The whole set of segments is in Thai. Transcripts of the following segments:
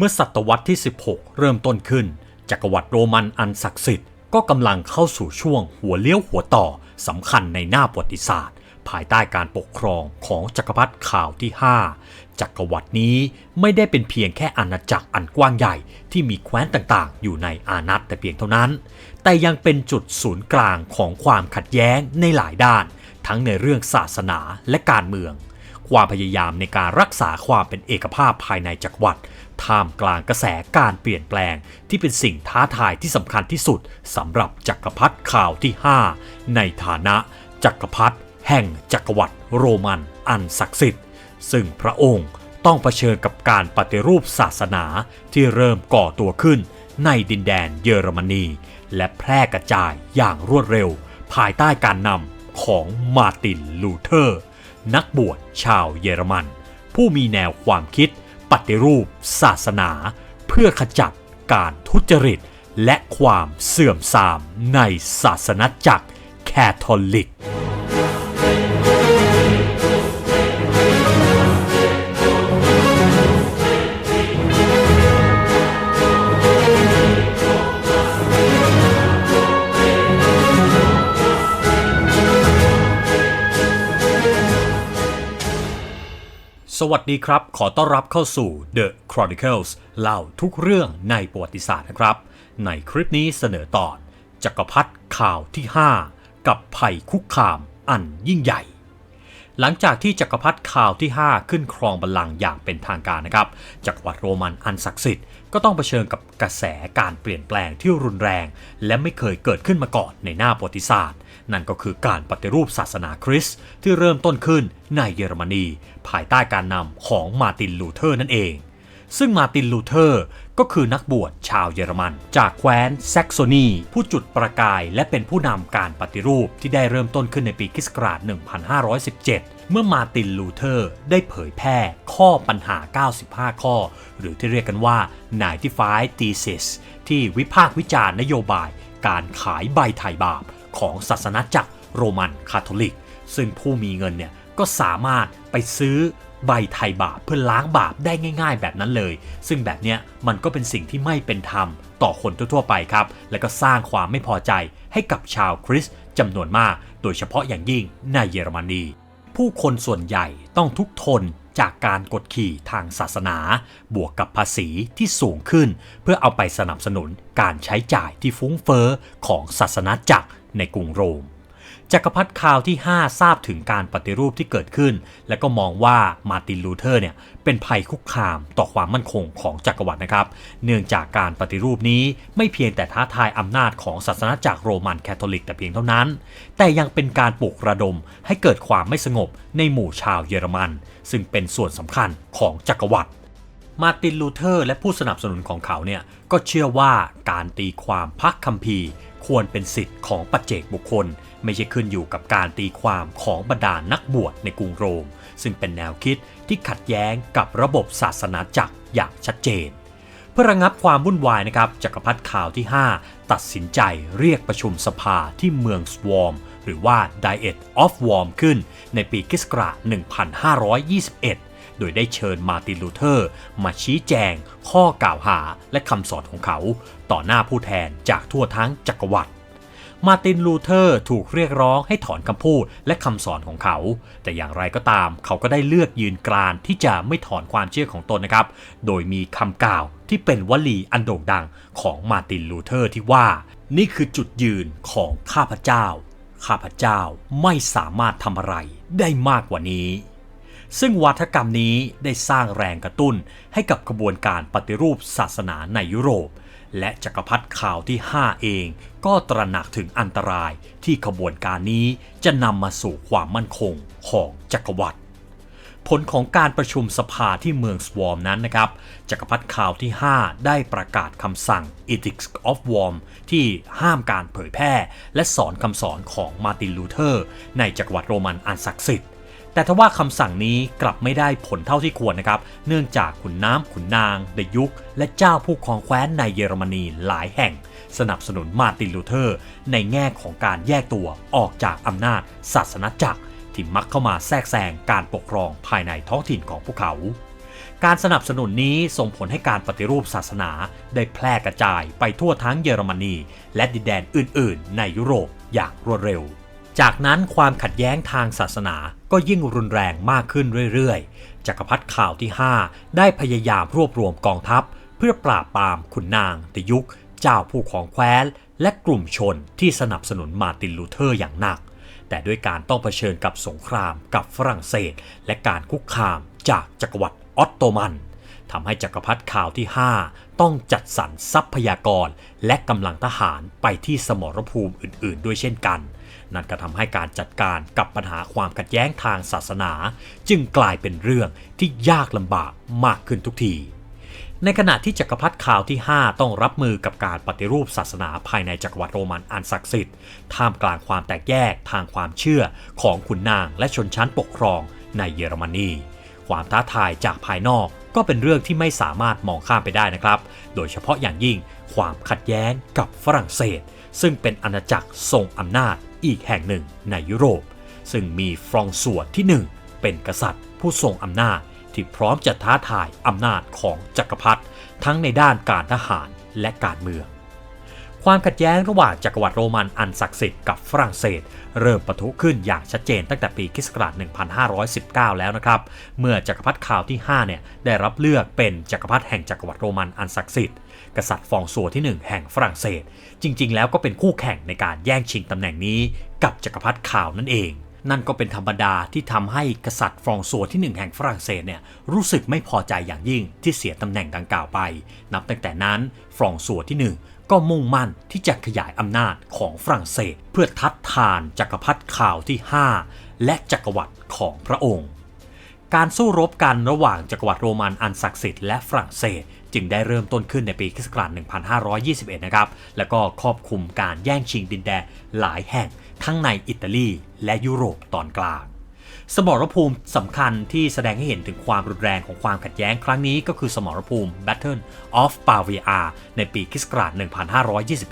เมื่อศตวรรษที่ 16 เริ่มต้นขึ้น จักรวรรดิโรมันอันศักดิ์สิทธิ์ก็กำลังเข้าสู่ช่วงหัวเลี้ยวหัวต่อสำคัญในหน้าประวัติศาสตร์ ภายใต้การปกครองของจักรพรรดิข่าวที่ 5 จักรวรรดินี้ไม่ได้เป็นเพียงแค่อาณาจักรอันกว้างใหญ่ที่มีแคว้นต่างๆ อยู่ในอาณาแต่เพียงเท่านั้น แต่ยังเป็นจุดศูนย์กลางของความขัดแย้งในหลายด้าน ทั้งในเรื่องศาสนาและการเมือง ความพยายามในการรักษาความเป็นเอกภาพภายในจักรวรรดิท่ามกลางกระแสการเปลี่ยนแปลง ที่เป็นสิ่งท้าทายที่สำคัญที่สุดสำหรับจักรพรรดิข่าวที่ 5 ในฐานะจักรพรรดิแห่งจักรวรรดิโรมันอันศักดิ์สิทธิ์ ซึ่งพระองค์ต้องเผชิญกับการปฏิรูปศาสนาที่เริ่มก่อตัวขึ้นในดินแดนเยอรมนี และแพร่กระจายอย่างรวดเร็ว ภายใต้การนำของมาตินลูเทอร์ นักบวชชาวเยอรมัน ผู้มีแนวความคิด ปฏิรูป ศาสนา เพื่อขจัดการทุจริต และความเสื่อมทรามในศาสนาจักรแคทอลิก สวัสดีครับ ขอต้อนรับเข้าสู่ The Chronicles เล่าทุกเรื่องในประวัติศาสตร์นะครับ ในคลิปนี้เสนอตอน จักรพรรดิข่าวที่ 5 กับภัยคุกคามอันยิ่งใหญ่ หลังจากที่จักรพรรดิข่าวที่ 5 ขึ้นครองบัลลังก์อย่างเป็นทางการนะครับ จักรวรรดิโรมันอันศักดิ์สิทธิ์ ก็ต้องเผชิญกับกระแสการเปลี่ยนแปลงที่รุนแรง และไม่เคยเกิดขึ้นมาก่อนในหน้าประวัติศาสตร์ นั่นก็คือการปฏิรูปศาสนาคริสต์ที่เริ่มต้นขึ้นในเยอรมนี ภายใต้การนำของมาตินลูเทอร์นั่นเอง ซึ่งมาตินลูเทอร์ก็คือนักบวชชาวเยอรมัน จากแคว้นแซกโซนี ผู้จุดประกายและเป็นผู้นำการปฏิรูปที่ได้เริ่มต้นขึ้นในปีคริสต์ศักราช1517 เมื่อมาตินลูเทอร์ได้เผยแพร่ข้อปัญหา 95 ข้อ หรือที่เรียกกันว่า 95 thesis ที่วิพากษ์วิจารณ์นโยบายการขายใบไถ่บาปของศาสนาจักรโรมันคาทอลิก ซึ่งผู้มีเงินเนี่ยก็สามารถไปซื้อใบไถ่บาปเพื่อล้างบาปได้ง่าย ๆ แบบนั้นเลย ซึ่งแบบเนี้ยมันก็เป็นสิ่งที่ไม่เป็นธรรม ต่อคนทั่วๆไปครับ และก็สร้างความไม่พอใจให้กับชาวคริสต์จำนวนมาก โดยเฉพาะอย่างยิ่งในเยอรมนี ผู้คนส่วนใหญ่ต้องทุกทนจากการกดขี่ทางศาสนา บวกกับภาษีที่สูงขึ้น เพื่อเอาไปสนับสนุนการใช้จ่ายที่ฟุ้งเฟอ้อของศาสนาจักรในกรุงโรม จักรพรรดิข่าวที่ 5 ทราบถึงการปฏิรูปที่เกิดขึ้น และก็มองว่ามาร์ตินลูเทอร์เนี่ยเป็นภัยคุกคามต่อความมั่นคงของจักรวรรดินะครับ เนื่องจากการปฏิรูปนี้ไม่เพียงแต่ท้าทายอำนาจของศาสนาจักโรมันแคทอลิกแต่เพียงเท่านั้น แต่ยังเป็นการปลุกระดมให้เกิดความไม่สงบในหมู่ชาวเยอรมัน ซึ่งเป็นส่วนสำคัญของจักรวรรดิมาร์ตินลูเทอร์และผู้สนับสนุนของเขาเนี่ยก็เชื่อว่าการตีความพระคัมภีร์ ควรเป็นสิทธิ์ของปัจเจกบุคคล ไม่ใช่ขึ้นอยู่กับการตีความของบรรดานักบวชในกรุงโรม ซึ่งเป็นแนวคิดที่ขัดแย้งกับระบบศาสนาจักรอย่างชัดเจน เพื่อระงับความวุ่นวายนะครับจักรพรรดิข่าวที่ 5 ตัดสินใจเรียกประชุมสภาที่เมืองสวอมหรือว่า Diet of Worm ขึ้นในปีคิสต์ศักรา1521 โดยได้เชิญมาร์ตินลูเทอร์ มาชี้แจงข้อกล่าวหาและคำสอนของเขา ต่อหน้าผู้แทนจากทั่วทั้งจักรวรรดิ มาตินลูเทอร์ถูกเรียกร้องให้ถอนคำพูดและคำสอนของเขา แต่อย่างไรก็ตามเขาก็ได้เลือกยืนกรานที่จะไม่ถอนความเชื่อของตนนะครับ โดยมีคำกล่าวที่เป็นวลีอันโด่งดังของมาตินลูเทอร์ที่ว่า นี่คือจุดยืนของข้าพเจ้า ข้าพเจ้าไม่สามารถทำอะไรได้มากกว่านี้ซึ่งวัฒกรรมนี้ได้สร้างแรงกระตุ้นให้กับกระบวนการปฏิรูปศาสนาในยุโรป และจักรพรรดิข่าวที่ 5 เอง ก็ตระหนักถึงอันตรายที่ขบวนการนี้จะนำมาสู่ความมั่นคงของจักรวรรดิผลของการประชุมสภาที่เมืองสวอมนั้นนะครับ จักรพรรดิข่าวที่ 5 ได้ประกาศคำสั่ง Ethics of Worm ที่ห้ามการเผยแพร่ และสอนคำสอนของมาร์ตินลูเทอร์ ในจักรวรรดิโรมันอันศักดิ์สิทธิ์ แต่ทว่าคำสั่งนี้กลับไม่ได้ผลเท่าที่ควรนะครับ เนื่องจากขุนน้ำขุนนางในยุค และเจ้าผู้ครองแคว้นในเยอรมนีหลายแห่ง สนับสนุนมาตินลูเทอร์ ในแง่ของการแยกตัวออกจากอำนาจศาสนาจักรที่มักเข้ามาแทรกแซงการปกครองภายในท้องถิ่นของพวกเขาการสนับสนุนนี้ส่งผลให้การปฏิรูปศาสนาได้แพร่กระจายไปทั่วทั้งเยอรมนี และดินแดนอื่น ๆ ในยุโรปอย่างรวดเร็ว นั้นความขัดแย้งทางศาสนาก็ยิ่งรุนแรงมากขึ้นเรื่อยๆ จักรพรรดิข่าวที่ 5 ได้พยายามรวบรวมกองทัพ เพื่อปราบปรามขุนนางตยุค เจ้าผู้ของแคว้น และกลุ่มชนที่สนับสนุนมาร์ตินลูเทอร์อย่างหนัก แต่ด้วยการต้องเผชิญกับสงครามกับฝรั่งเศส และการคุกคามจากจักรวรรดิออตโตมันทำให้จักรพรรดิข่าวที่ 5 ต้องจัดสรรทรัพยากร และกำลังทหารไปที่สมรภูมิอื่น ๆ ด้วยเช่นกัน นั่นก็ทำให้การจัดการกับปัญหาความขัดแย้งทางศาสนา จึงกลายเป็นเรื่องที่ยากลำบากมากขึ้นทุกทีในขณะที่จักรพรรดิข่าวที่ 5 ต้องรับมือกับการปฏิรูปศาสนาภายในจักรวรรดิโรมันอันศักดิ์สิทธิ์ท่ามกลางความแตกแยกทางความเชื่อของขุนนางและชนชั้นปกครองในเยอรมนีความท้าทายจากภายนอกก็เป็นเรื่องที่ไม่สามารถมองข้ามไปได้นะครับ โดยเฉพาะอย่างยิ่งความขัดแย้งกับฝรั่งเศส ซึ่งเป็นอาณาจักรทรงอำนาจ อีกแห่งหนึ่งในยุโรป ซึ่งมีฟรองซัวที่1เป็นกษัตริย์ ผู้ทรงอำนาจที่พร้อมจะท้าทายอำนาจของจักรพรรดิทั้งในด้านการทหารและการเมือง ความขัดแย้งระหว่างจักรวรรดิโรมันอันศักดิ์สิทธิ์กับฝรั่งเศส เริ่มปะทุขึ้นอย่างชัดเจนตั้งแต่ปีคศ1519 แล้วนะครับ เมื่อจักรพรรดิข่าวที่5เนี่ยได้รับเลือกเป็นจักรพรรดิแห่งจักรวรรดิโรมันอันศักดิ์สิทธิ์ กษัตริย์ฟองซัวที่ 1 แห่งฝรั่งเศส จริง ๆ แล้วก็เป็นคู่แข่งในการแย่งชิงตำแหน่งนี้กับจักรพรรดิข่าวนั่นเอง นั่นก็เป็นธรรมดาที่ทำให้กษัตริย์ฟรองซัวที่ 1 แห่งฝรั่งเศสเนี่ยรู้สึกไม่พอใจอย่างยิ่งที่เสียตำแหน่งดังกล่าวไป นับตั้งแต่นั้นฟรองซัวที่ 1ก็มุ่งมั่นที่จะขยายอำนาจของฝรั่งเศส เพื่อทัดทานจักรพรรดิข่าวที่ 5 และจักรวรรดิของพระองค์ การสู้รบกันระหว่างจักรวรรดิโรมันอันศักดิ์สิทธิ์และฝรั่งเศส จึงได้เริ่มต้นขึ้นในปีคศ1521 นะครับ แล้วก็ครอบคลุมการแย่งชิงดินแดนหลายแห่งทั้งในอิตาลีและยุโรปตอนกลาง สมรภูมิสำคัญที่แสดงให้เห็นถึงความรุนแรงของความขัดแย้งครั้งนี้ก็คือสมรภูมิ Battle of Pavia ในปีคศ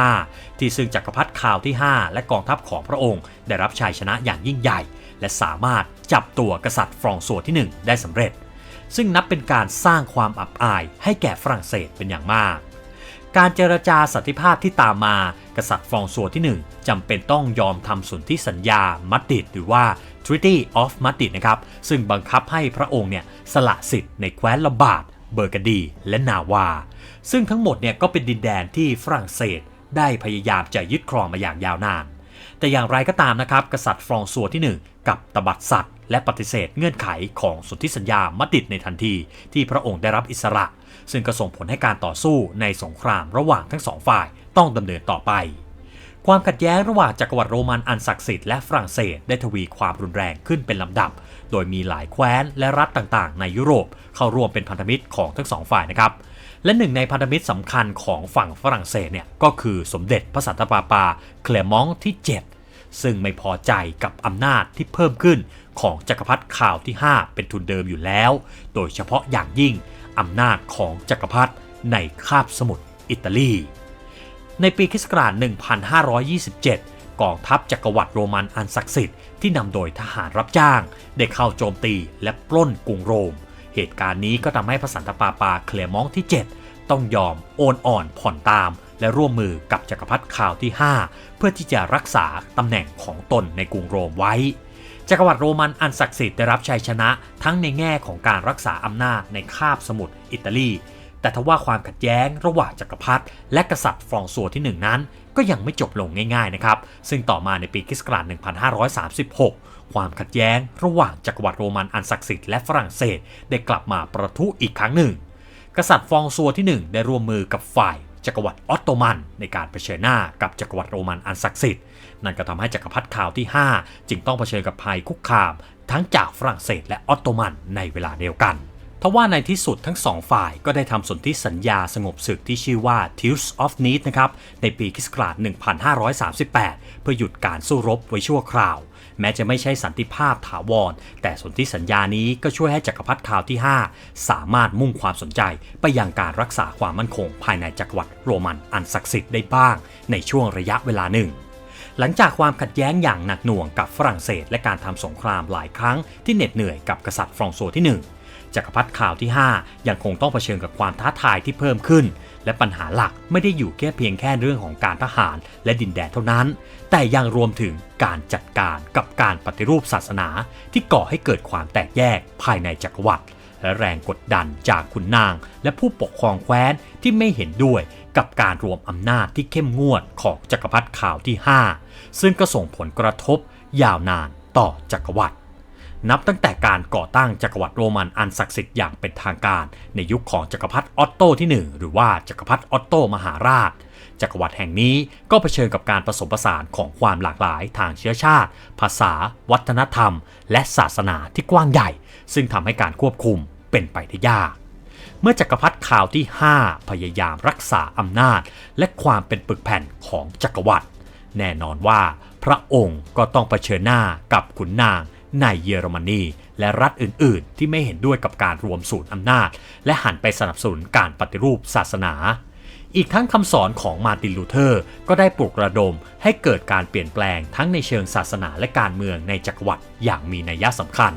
1525 ที่ซึ่งจักรพรรดิข่าวที่ 5 และกองทัพของพระองค์ ได้รับชัยชนะอย่างยิ่งใหญ่ และสามารถจับตัวกษัตริย์ฟรองซัวที่ 1 ได้สำเร็จ ซึ่งนับเป็นการสร้างความอับอายให้แก่ฝรั่งเศสเป็นอย่างมาก การเจรจาสันติภาพที่ตามมากษัตริย์ฟองซัวที่ 1จำเป็นต้องยอมทำสนธิสัญญามัดดิดหรือว่า Treaty of Madrid นะครับซึ่งบังคับให้พระองค์เนี่ยสละสิทธิ์ในแคว้นลำบาดเบอร์กดี และนาวา ซึ่งทั้งหมดเนี่ยก็เป็นดินแดนที่ฝรั่งเศสได้พยายามจะยึดครองมาอย่างยาวนาน แต่อย่างไรก็ตามนะครับ กษัตริย์ฟรองซัวที่ 1 กับตบัดสัตว์ และปฏิเสธเงื่อนไขของสนธิสัญญามัดดิดในทันที ที่พระองค์ได้รับอิสระ ซึ่งก็ส่งผลให้การต่อสู้ในสงครามระหว่างทั้งสองฝ่ายต้องดำเนินต่อไป ความขัดแย้งระหว่างจักรวรรดิโรมันอันศักดิ์สิทธิ์และฝรั่งเศสได้ทวีความรุนแรงขึ้นเป็นลำดับ โดยมีหลายแคว้นและรัฐต่างๆ ในยุโรปเข้าร่วมเป็นพันธมิตรของทั้งสองฝ่ายนะครับ และหนึ่งในพันธมิตรสำคัญของฝั่งฝรั่งเศสเนี่ยก็คือสมเด็จพระสันตะปาปาเคลมองที่ 7 ซึ่งไม่พอใจกับอำนาจที่เพิ่มขึ้นของจักรพรรดิข่าวที่ 5 เป็นทุนเดิมอยู่แล้ว โดยเฉพาะอย่างยิ่งอำนาจของจักรพรรดิในคาบสมุทรอิตาลี ในปีคศ1527 กองทัพจักรวรรดิโรมันอันศักดิ์สิทธิ์ที่นำโดยทหารรับจ้าง ได้เข้าโจมตีและปล้นกรุงโรม เหตุการณ์นี้ก็ทำให้พระสันตะปาปาเคลมองที่ 7 ต้องยอมโอนอ่อนผ่อนตาม และร่วมมือกับจักรพรรดิข่าวที่ 5 เพื่อที่จะรักษาตำแหน่งของตนในกรุงโรมไว้ จักรวรรดิโรมันอันศักดิ์สิทธิ์ได้รับชัยชนะ ทั้งในแง่ของการรักษาอำนาจในคาบสมุทรอิตาลี แต่ทว่าความขัดแย้งระหว่างจักรพรรดิและกษัตริย์ฟรองซัวที่ 1 นั้น ก็ยังไม่จบลงง่ายๆนะครับซึ่งต่อมาในปีคศ1536 ความขัดแย้ง ระหว่างจักรวรรดิโรมันอันศักดิ์สิทธิ์และฝรั่งเศสได้กลับมาประทุอีกครั้งหนึ่ง กษัตริย์ฟองซัวที่ 1 ได้ร่วมมือกับฝ่ายจักรวรรดิออตโตมันในการเผชิญหน้ากับจักรวรรดิโรมันอันศักดิ์สิทธิ์นั่นก็ทำให้จักรพรรดิข่าวที่ 5 จึงต้องเผชิญกับภัยคุกคาม ทั้งจากฝรั่งเศสและออตโตมันในเวลาเดียวกันทว่าในที่สุดทั้งสองฝ่ายก็ได้ทำสนธิสัญญาสงบศึกที่ชื่อว่า Truce of Need นะครับ ในปีคศ1538 เพื่อหยุดการสู้รบไว้ชั่วคราว แม้จะไม่ใช่สันติภาพถาวร แต่สนธิสัญญานี้ก็ช่วยให้จักรพรรดิข่าวที่ 5 สามารถมุ่งความสนใจไปยังการรักษาความมั่นคง ภายในจักรวรรดิโรมันอันศักดิ์สิทธิ์ได้บ้าง ในช่วงระยะเวลาหนึ่ง หลังจากความขัดแย้งอย่างหนักหน่วงกับฝรั่งเศส และการทำสงครามหลายครั้งที่เหน็ดเหนื่อยกับกษัตริย์ฟรองซัวที่ 1 จักรพรรดิข่าวที่ 5 ยังคงต้องเผชิญกับความท้าทายที่เพิ่มขึ้น และปัญหาหลักไม่ได้อยู่แค่เพียงแค่เรื่องของการทหารและดินแดนเท่านั้น แต่ยังรวมถึงการจัดการกับการปฏิรูปศาสนา ที่ก่อให้เกิดความแตกแยกภายในจักรวรรดิและแรงกดดันจากขุนนาง และผู้ปกครองแคว้นที่ไม่เห็นด้วยกับการรวมอำนาจที่เข้มงวดของจักรพรรดิข่าวที่ 5 ซึ่งก็ส่งผลกระทบยาวนานต่อจักรวรรดิ นับตั้งแต่การก่อตั้งจักรวรรดิโรมันอันศักดิ์สิทธิ์อย่างเป็นทางการ ในยุคของจักรพรรดิออตโตที่ 1 หรือว่าจักรพรรดิออตโตมหาราช จักรวรรดิแห่งนี้ก็เผชิญกับการผสมผสานของความหลากหลายทางเชื้อชาติ ภาษา วัฒนธรรม และศาสนาที่กว้างใหญ่ ซึ่งทำให้การควบคุมเป็นไปได้ยากเมื่อจักรพรรดิข่าวที่ 5 พยายามรักษาอำนาจ และความเป็นปึกแผ่นของจักรวรรดิแน่นอนว่า พระองค์ก็ต้องเผชิญหน้ากับขุนนาง ในเยอรมนีและรัฐอื่น ๆ ที่ไม่เห็นด้วยกับการรวมศูนย์อำนาจ และหันไปสนับสนุนการปฏิรูปศาสนา อีกทั้งคำสอนของมาร์ตินลูเทอร์ ก็ได้ปลุกระดมให้เกิดการเปลี่ยนแปลงทั้งในเชิงศาสนาและการเมืองในจักรวรรดิอย่างมีนัยสำคัญ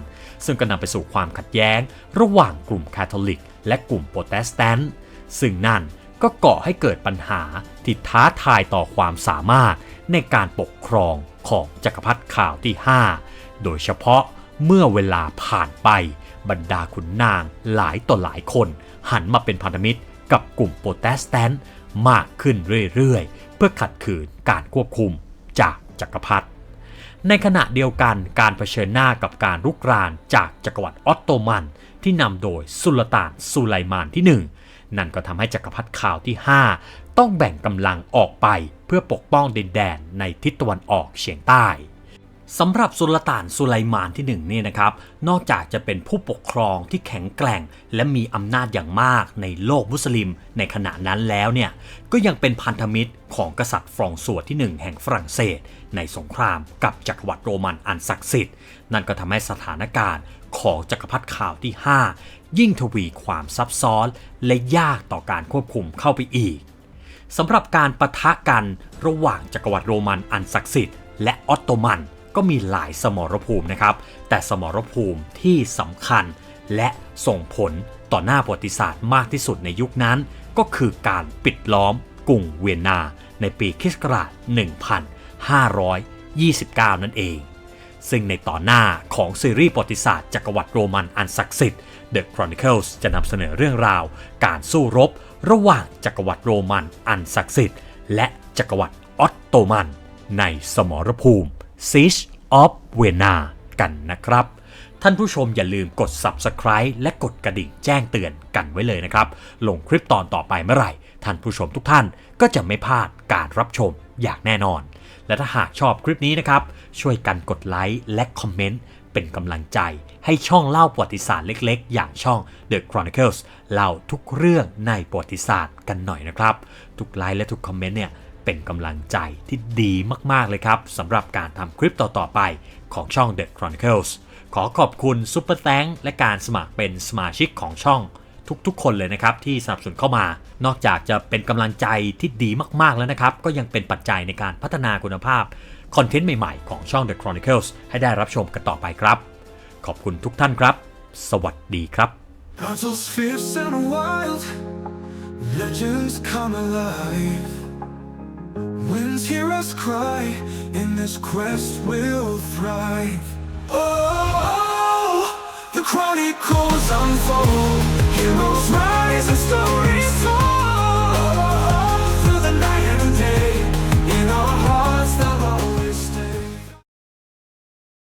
ซึ่งก็นำไปสู่ความขัดแย้ง ระหว่างกลุ่มคาทอลิก และกลุ่มโปรเตสแตนต์ซึ่งนั่นก็ก่อให้เกิดปัญหาที่ท้าทายต่อความสามารถในการปกครองของจักรพรรดิข่าวที่ 5 โดยเฉพาะเมื่อเวลาผ่านไปบรรดาขุนนางหลายต่อหลายคน หันมาเป็นพันธมิตรกับกลุ่มโปรเตสแตนต์มากขึ้นเรื่อยๆ เพื่อขัดขืนการควบคุมจากจักรพรรดิในขณะเดียวกันการเผชิญหน้ากับการรุกรานจากจักรวรรดิออตโตมันที่นำโดยสุลต่านสุไลมานที่ 1 นั่นก็ทำให้จักรพรรดิข่าวที่ 5 ต้องแบ่งกำลังออกไปเพื่อปกป้องดินแดนในทิศตะวันออกเฉียงใต้ สำหรับสุลต่านสุไลมานที่1เนี่ยนะครับ นอกจากจะเป็นผู้ปกครองที่แข็งแกร่ง และมีอำนาจอย่างมากในโลกมุสลิมในขณะนั้นแล้วเนี่ย ก็ยังเป็นพันธมิตรของกษัตริย์ฟรองซัวที่ 1 แห่งฝรั่งเศส ในสงครามกับจักรวรรดิโรมันอันศักดิ์สิทธิ์ นั่นก็ทำให้สถานการณ์ของจักรพรรดิข่าวที่ 5 ยิ่งทวีความซับซ้อนและยากต่อการควบคุมเข้าไปอีกสำหรับการประทะกันระหว่างจักรวรรดิโรมันอันศักดิ์สิทธิ์และออตโตมัน ก็มีหลายสมรภูมินะครับ แต่สมรภูมิที่สำคัญและส่งผลต่อหน้าประวัติศาสตร์มากที่สุดในยุคนั้น ก็คือการปิดล้อมกรุงเวียนนา ในปีคริสต์ศักราช1529 นั่นเอง ซึ่งในตอนหน้าของซีรีส์ประวัติศาสตร์จักรวรรดิโรมันอันศักดิ์สิทธิ์ The Chronicles จะนำเสนอเรื่องราว การสู้รบ ระหว่างจักรวรรดิโรมันอันศักดิ์สิทธิ์ และจักรวรรดิออตโตมัน ในสมรภูมิ Siege of Vienna กันนะครับ ท่านผู้ชมอย่าลืมกด Subscribe และกดกระดิ่งแจ้งเตือนกันไว้เลยนะครับ ลงคลิปตอนต่อไปเมื่อไหร่ ท่านผู้ชมทุกท่านก็จะไม่พลาดการรับชมอย่างแน่นอน และถ้าหากชอบคลิปนี้นะครับ ช่วยกันกดไลค์และคอมเมนต์เป็นกำลังใจให้ช่องเล่าประวัติศาสตร์เล็กๆ อย่างช่อง The Chronicles เล่าทุกเรื่องในประวัติศาสตร์กันหน่อยนะครับ ทุกไลค์และทุกคอมเมนต์เนี่ย เป็นกำลังใจที่ดีมาก ๆ เลยครับสำหรับการทำคลิปต่อ ๆ ไปของช่อง The Chronicles ขอขอบคุณซุปเปอร์แตงและการสมัครเป็นสมาชิกของช่องทุกๆ คนเลยนะครับที่สนับสนุนเข้ามา นอกจากจะเป็นกำลังใจที่ดีมากๆแล้วนะครับ ก็ยังเป็นปัจจัยในการพัฒนาคุณภาพ คอนเทนต์ใหม่ๆ ของช่อง The Chronicles ให้ได้รับชมกันต่อไปครับ ขอบคุณทุกท่านครับ สวัสดีครับ Battles fierce and wild, legends come alive. Winds hear us cry, in this quest we'll thrive. Oh, the chronicles unfold, heroes rise and stories